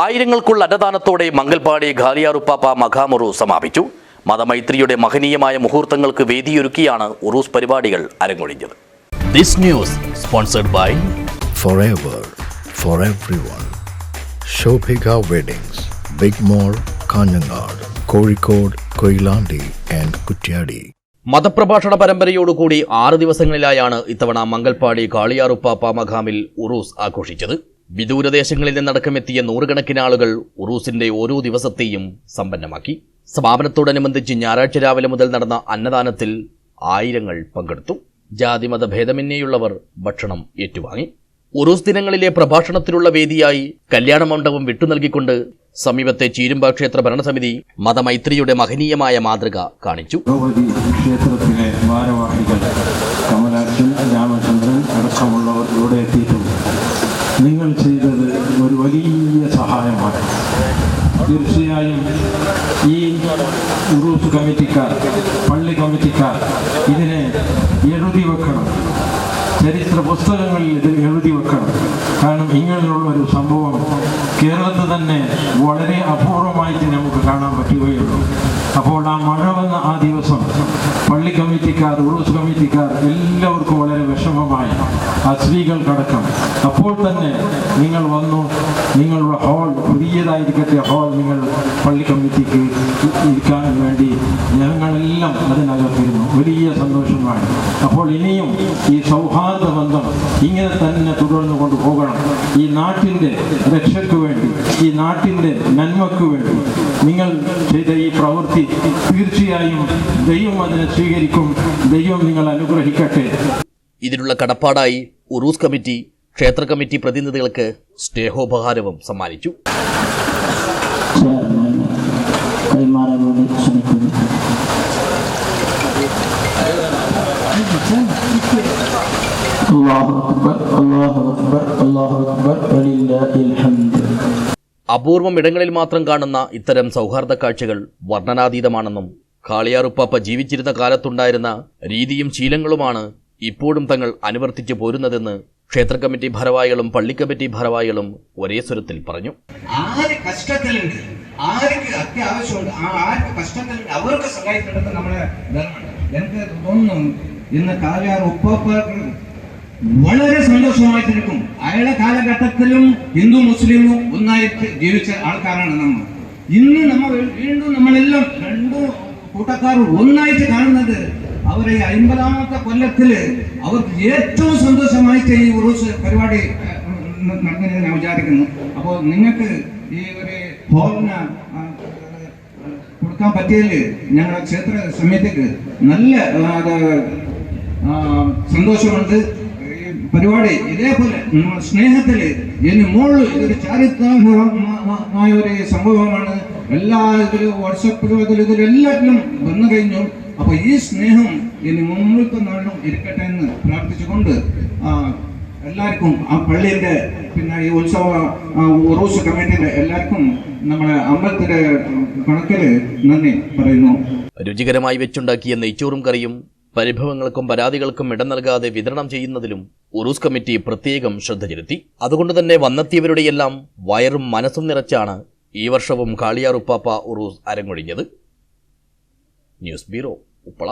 ആയിരങ്ങൾക്കുള്ള അന്നദാനത്തോടെ മംഗൽപാടി ഖാലിയാറുപ്പാപ്പ മഖാമുറു സമാപിച്ചു. മതമൈത്രിയുടെ മഹനീയമായ മുഹൂർത്തങ്ങൾക്ക് വേദിയൊരുക്കിയാണ് ഉറൂസ് പരിപാടികൾ അരങ്ങൊഴിഞ്ഞത്. This news sponsored by forever for everyone. Shobhika Weddings, Big mall Kanhangad Kozhikode Koilandi and Kuttiady മതപ്രഭാഷണ പരമ്പരയോടുകൂടി ആറ് ദിവസങ്ങളിലായാണ് ഇത്തവണ മംഗൽപാടി കാളിയാറുപ്പാപ്പ മഖാമിൽ ഉറൂസ് ആഘോഷിച്ചത്. വിദൂരദേശങ്ങളിൽ നിന്നടക്കമെത്തിയ നൂറുകണക്കിന് ആളുകൾ ഉറൂസിന്റെ ഓരോ ദിവസത്തെയും സമ്പന്നമാക്കി. സമാപനത്തോടനുബന്ധിച്ച് ഞായറാഴ്ച രാവിലെ മുതൽ നടന്ന അന്നദാനത്തിൽ ആയിരങ്ങൾ പങ്കെടുത്തു. ജാതിമത ഭേദമന്യേയുള്ളവർ ഭക്ഷണം ഏറ്റുവാങ്ങി. ഉറൂസ് ദിനങ്ങളിലെ പ്രഭാഷണത്തിനുള്ള വേദിയായി കല്യാണ മണ്ഡപം വിട്ടുനൽകിക്കൊണ്ട് സമീപത്തെ ചീരുമ്പ ക്ഷേത്ര ഭരണസമിതി മതമൈത്രിയുടെ മഹനീയമായ മാതൃക കാണിച്ചു. ക്ഷേത്രത്തിലെ ഭാരവാഹികൾ കമലാക്ഷൻ രാമചന്ദ്രൻ അടക്കമുള്ളവർ ഇവിടെ എത്തിയിട്ടുണ്ട്. നിങ്ങൾ ഒരു വലിയ സഹായമാണ്. തീർച്ചയായും ഈ ഉറൂസ് കമ്മിറ്റിക്കാർ പള്ളി കമ്മിറ്റിക്കാർ ഇതിനെ എഴുതി വെക്കണം. ചരിത്ര പുസ്തകങ്ങളിൽ ഇത് എഴുതി വെക്കണം. കാരണം ഇങ്ങനെയുള്ള ഒരു സംഭവം കേരളത്തിൽ തന്നെ വളരെ അപൂർവമായിട്ട് നമുക്ക് കാണാൻ പറ്റുകയുള്ളൂ. അപ്പോൾ ആ മഴ വന്ന ആ ദിവസം പള്ളി കമ്മിറ്റിക്കാർ ഉറൂസ് കമ്മിറ്റിക്കാർ എല്ലാവർക്കും വളരെ വിഷമമായി. ആ സ്ത്രീകൾക്കടക്കം അപ്പോൾ തന്നെ നിങ്ങൾ വന്നു നിങ്ങളുടെ ഹാൾ പുതിയതായിരിക്കട്ടെ ഹോൾ നിങ്ങൾ പള്ളി കമ്മിറ്റിക്ക് ഇരിക്കാൻ വേണ്ടി ഞങ്ങളെല്ലാം അതിനകത്തിരുന്നു. വലിയ സന്തോഷമാണ് അപ്പോൾ ഇനിയും ഈ സൗഹാർദ്ദ ബന്ധം ഇങ്ങനെ തന്നെ തുടർന്നു കൊണ്ടുപോകണം ഈ നാട്ടിന്റെ രക്ഷയ്ക്ക് വേണ്ടി ഈ നാട്ടിന്റെ നന്മക്ക് വേണ്ടി നിങ്ങൾ ചെയ്ത ഈ പ്രവൃത്തി തീർച്ചയായും ദൈവം അതിനെ സ്വീകരിക്കും. ദൈവം നിങ്ങൾ അനുഗ്രഹിക്കട്ടെ. ഇതിനുള്ള കടപ്പാടായി ഉറൂസ് കമ്മിറ്റി ക്ഷേത്ര കമ്മിറ്റി പ്രതിനിധികൾക്ക് സ്നേഹോപഹാരവും സമ്മാനിച്ചു. ക്ഷണിക്കുന്നു അല്ലാഹു അക്ബർ അല്ലാഹു അക്ബർ അല്ലാഹു അക്ബർ വലില്ലാഹിൽ ഹംദ് അപൂർവം ഇടങ്ങളിൽ മാത്രം കാണുന്ന ഇത്തരം സൗഹാർദ്ദ കാഴ്ചകൾ വർണനാതീതമാണെന്നും കാളിയാറുപ്പാപ്പ ജീവിച്ചിരുന്ന കാലത്തുണ്ടായിരുന്ന രീതിയും ശീലങ്ങളുമാണ് ഇപ്പോഴും തങ്ങൾ അനുവർത്തിച്ചു പോരുന്നതെന്ന് ക്ഷേത്ര കമ്മിറ്റി ഭാരവാഹികളും പള്ളി കമ്മിറ്റി ഭാരവാഹികളും ഒരേ സ്വരത്തിൽ പറഞ്ഞു. ആര് കഷ്ടത്തിലുണ്ട്? ആർക്ക് അത്യാവശ്യമുണ്ട്? ആർക്ക് അവർക്ക് സഹായിക്കേണ്ടത് ധർമ്മമാണ് എനിക്ക് തോന്നുന്നു ഇന്ന് കാലിയാർ ഉപ്പാപ്പാക്ക് വളരെ സന്തോഷമായിട്ടിരിക്കും. അയാളെ കാലഘട്ടത്തിലും ഹിന്ദു മുസ്ലിമും ഒന്നായിട്ട് ജീവിച്ച ആൾക്കാരാണ് നമ്മൾ. ഇന്ന് നമ്മൾ വീണ്ടും നമ്മളെല്ലാം രണ്ടു കൂട്ടക്കാർ ഒന്നായിട്ട് കാണുന്നത് അവരെ അമ്പതാമത്തെ കൊല്ലത്തിൽ അവർക്ക് ഏറ്റവും സന്തോഷമായിട്ട് ഈ ഉറൂസ് പരിപാടി ഏഹ്, നടത്തുന്നത് ഞാൻ വിചാരിക്കുന്നു. അപ്പോൾ നിങ്ങൾക്ക് ഈ ഒരു ഹോളിന് കൊടുക്കാൻ പറ്റിയതിൽ ഞങ്ങളുടെ ക്ഷേത്ര സമയത്തേക്ക് നല്ല സന്തോഷമുണ്ട്. പരിപാടി ഇതേപോലെ നമ്മൾ സ്നേഹത്തിൽ ഇനി മുകളിൽ ഇതൊരു ചാരിത്രമായ ഒരു സംഭവമാണ്. എല്ലാ ഇതിലും വാട്സപ്പിലും അതിലും ഇതിലും വന്നു കഴിഞ്ഞു. അപ്പൊ ഈ സ്നേഹം ഇനി മുമ്പത്തെ നാളിലും ഇരിക്കട്ടെ എന്ന് പ്രാർത്ഥിച്ചുകൊണ്ട് എല്ലാവർക്കും ആ പള്ളിയുടെ പിന്നെ ഈ ഉത്സവ ഉറൂസ് കമ്മിറ്റിയുടെ എല്ലാവർക്കും നമ്മുടെ അമ്പലത്തിന്റെ കണക്കിൽ നന്ദി പറയുന്നു. രുചികരമായി വെച്ചുണ്ടാക്കിയ നെയ്ച്ചോറും കറിയും പരിഭവങ്ങൾക്കും പരാതികൾക്കും ഇടം നൽകാതെ വിതരണം ചെയ്യുന്നതിലും ഉറൂസ് കമ്മിറ്റി പ്രത്യേകം ശ്രദ്ധ ചെലുത്തി. അതുകൊണ്ട് തന്നെ വന്നെത്തിയവരുടെയെല്ലാം വയറും മനസ്സും നിറച്ചാണ് ഈ വർഷവും കാളിയാറുപ്പാപ്പ ഉറൂസ് അരങ്ങൊഴിഞ്ഞത്. News bureau Uppala.